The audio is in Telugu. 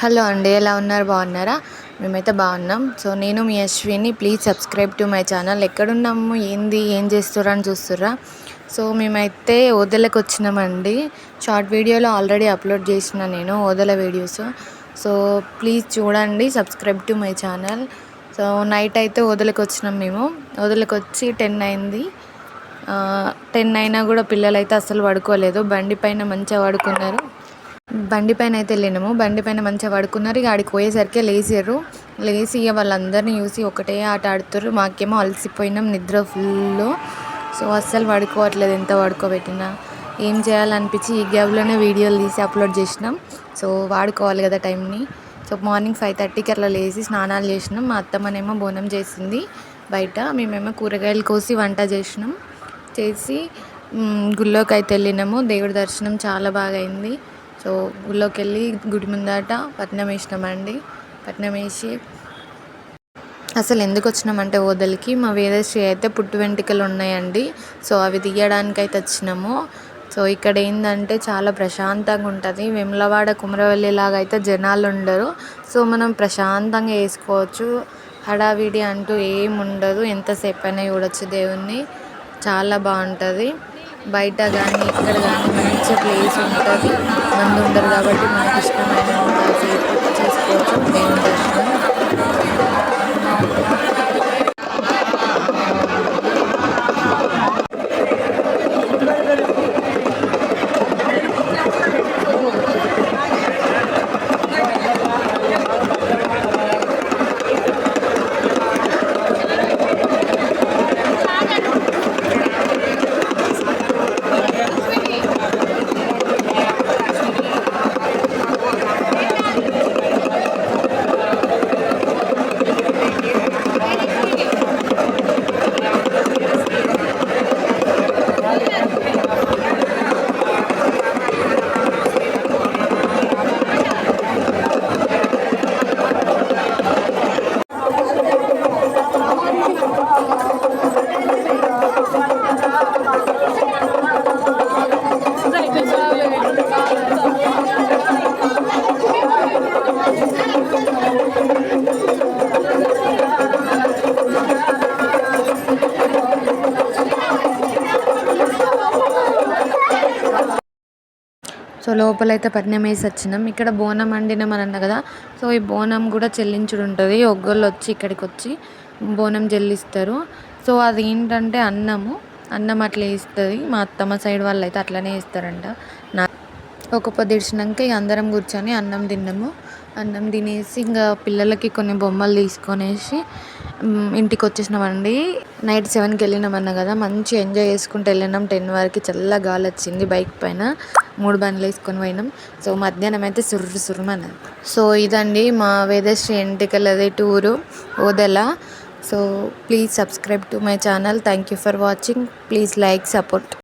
హలో అండి ఎలా ఉన్నారు? బాగున్నారా? మేమైతే బాగున్నాం. సో నేను మీ Ashwini. Please subscribe to my channel. ఎక్కడున్నాము? ఏంది? ఏం చేస్తుర్రా? అని చూస్తుర్రా? సో మేమైతే ఓదలకు వచ్చినామండి. షార్ట్ వీడియోలో ఆల్రెడీ అప్లోడ్ చేసిన నేను ఓదల వీడియోస్. సో ప్లీజ్ చూడండి. Subscribe to my channel. So night అయితే ఓదలకు వచ్చినాం మేము. ఓదలకు వచ్చి టెన్ అయింది. టెన్ అయినా కూడా పిల్లలైతే అసలు పడుకోలేదు. బండి పైన మంచిగా పడుకున్నారు. బండి పైన అయితే వెళ్ళినాము. బండి పైన మంచిగా పడుకున్నారు. ఇక ఆడికి పోయేసరికి లేచారు లేచి ఇక వాళ్ళందరినీ చూసి ఒకటే ఆట ఆడుతారు మాకేమో అలసిపోయినాం నిద్ర ఫుల్ సో అస్సలు పడుకోవట్లేదు. ఎంత పడుకోబెట్టినా ఏం చేయాలనిపించి ఈ గ్యాబ్లోనే వీడియోలు తీసి అప్లోడ్ చేసినాం. సో వాడుకోవాలి కదా టైంని. సో మార్నింగ్ ఫైవ్ థర్టీకి అట్లా లేచి స్నానాలు చేసినాం. మా అత్తమ్మనేమో బోనం చేసింది బయట. మేమేమో కూరగాయలు కోసి వంట చేసినాం. చేసి గుళ్ళోకి అయితే వెళ్ళినాము. దేవుడి దర్శనం చాలా బాగా అయింది. సో గుళ్ళోకి వెళ్ళి గుడి ముందట పట్నం వేసినామండి. పట్నం వేసి అసలు ఎందుకు వచ్చినామంటే ఓదలికి మా వేదశ్రీ అయితే పుట్టు వెంట్రుకలు ఉన్నాయండి. సో అవి తీయడానికి అయితే వచ్చినాము. సో ఇక్కడ ఏంటంటే చాలా ప్రశాంతంగా ఉంటుంది. వెమ్లవాడ కుమరవల్లి లాగా అయితే జనాలు ఉండరు. సో మనం ప్రశాంతంగా వేసుకోవచ్చు. హడావిడి అంటూ ఏం ఉండదు ఎంతసేపు అయినా చూడొచ్చు దేవుణ్ణి. చాలా బాగుంటుంది. బయట కానీ ఇక్కడ కానీ మంచి ప్లేస్ ఉంటుంది. మంది ఉంటారు కాబట్టి మనకి ఇష్టమైన సో లోపలైతే పట్నం వేసి వచ్చినాం. ఇక్కడ బోనం వండినాం అని అన్నా కదా. సో ఈ బోనం కూడా చెల్లించుడు ఉంటుంది ఒగ్గోళ్ళు వచ్చి ఇక్కడికి వచ్చి బోనం చెల్లిస్తారు సో అది ఏంటంటే అన్నము అన్నం అట్లా వేస్తుంది. మా అత్తమ్మ సైడ్ వాళ్ళు అయితే అట్లనే వేస్తారంట. నా ఒక పొద్దు ఇడిచినాక ఇక అందరం కూర్చొని అన్నం తిన్నాము. అన్నం తినేసి ఇంకా పిల్లలకి కొన్ని బొమ్మలు తీసుకొనేసి ఇంటికి వచ్చేసినామండి నైట్ సెవెన్కి వెళ్ళినామన్నా కదా మంచి ఎంజాయ్ చేసుకుంటూ వెళ్ళినాం. టెన్ వరకు చల్ల గాలి వచ్చింది బైక్ పైన. మూడు బండ్లు వేసుకొని పోయినాం. సో మధ్యాహ్నం అయితే సుర్రు సుర్రమన్నది సో ఇదండి మా Vedasri ఎంటికలది tour Odela. So please subscribe to my channel. Thank you for watching. Please like support.